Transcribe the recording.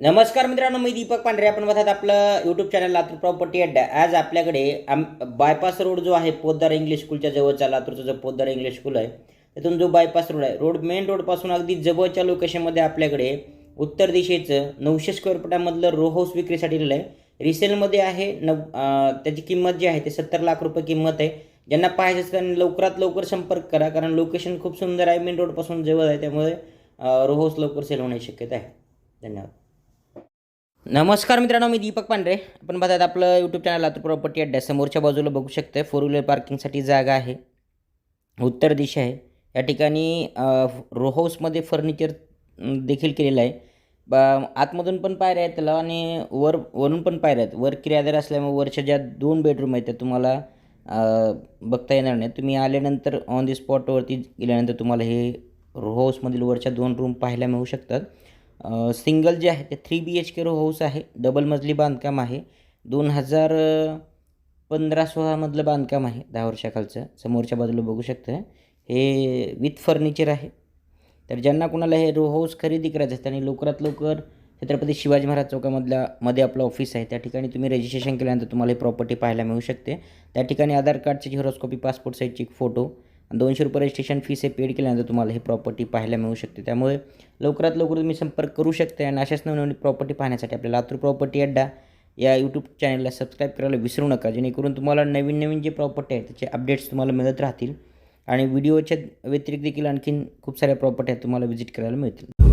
नमस्कार मित्रांनो मी दीपक पांढरे. आपण बघत आपलं यूट्यूब चॅनल लातूर प्रॉपर्टी अड्डा आज आपल्याकडे आम बायपास रोड जो आहे पोद्दार इंग्लिश स्कूलच्या जवळचा लातूरचा जो पोद्दार इंग्लिश स्कूल आहे तिथून जो बायपास रोड आहे रोड मेन रोडपासून अगदी जवळच्या लोकेशनमध्ये आपल्याकडे उत्तर दिशेचं नऊशे स्क्वेअर फुटामधलं रो हाऊस विक्रीसाठी दिलं आहे. रिसेलमध्ये आहे नव त्याची किंमत जी आहे ते सत्तर लाख रुपये किंमत आहे. ज्यांना पाहिजे असेल त्यांनी लवकरात लवकर संपर्क करा कारण लोकेशन खूप सुंदर आहे मेन रोडपासून जवळ आहे त्यामुळे रो हाऊस लवकर सेल होण्याची शक्यता आहे. धन्यवाद. नमस्कार मित्रांनो मी दीपक पांढरे. आपण बघतात आपलं यूट्यूब चॅनल लातूर प्रॉपर्टी अड्डा समोरच्या बाजूला बघू शकते फोर व्हीलर पार्किंगसाठी जागा आहे. उत्तर दिशा आहे. या ठिकाणी रो हाऊसमध्ये फर्निचर देखील केलेलं आहे. बा आतमधून पण पायऱ्या आहेत त्याला आणि वर वरून पण पायऱ्या आहेत. वर किरायदार असल्यामुळे वरच्या ज्या दोन बेडरूम आहेत त्या तुम्हाला बघता येणार नाही तुम्ही आल्यानंतर ऑन दी स्पॉटवरती गेल्यानंतर तुम्हाला हे रो हाऊसमधील वरच्या दोन रूम पाहायला मिळू शकतात. सिंगल जे आहे ते three B H K row house आहे. डबल मजली बांधकाम आहे. दोन हजार पंधरा सोळामधलं बांधकाम आहे दहा वर्षाखालचं. समोरच्या बाजूला बघू शकतं हे विथ फर्निचर आहे. तर ज्यांना कोणाला हे रो हाऊस खरेदी करायचं असतं आणि लवकरात लवकर छत्रपती शिवाजी महाराज चौकामधल्या मध्ये आपलं ऑफिस आहे. त्या ठिकाणी तुम्ही रजिस्ट्रेशन केल्यानंतर तुम्हाला ही प्रॉपर्टी पाहायला मिळू शकते. त्या ठिकाणी आधार कार्डची झेरॉस्कॉपी पासपोर्ट साईजची एक फोटो आणि दोनशे रुपये रजिस्ट्रेशन फीस हे पेड केल्यानंतर तुम्हाला ही प्रॉपर्टी पाहायला मिळू शकते. त्यामुळे लवकरात लवकर तुम्ही संपर्क करू शकता आणि अशाच नवनवीन प्रॉपर्टी पाहण्यासाठी आपल्या लातूर प्रॉपर्टी अड्डा या यूट्यूब चॅनलला सबस्क्राईब करायला विसरू नका. जेणेकरून तुम्हाला नवीन नवीन जे प्रॉपर्टी आहेत त्याचे अपडेट्स तुम्हाला मिळत राहतील आणि व्हिडिओच्या व्यतिरिक्त देखील आणखीन खूप साऱ्या प्रॉपर्टी आहेत तुम्हाला व्हिजिट करायला मिळतील.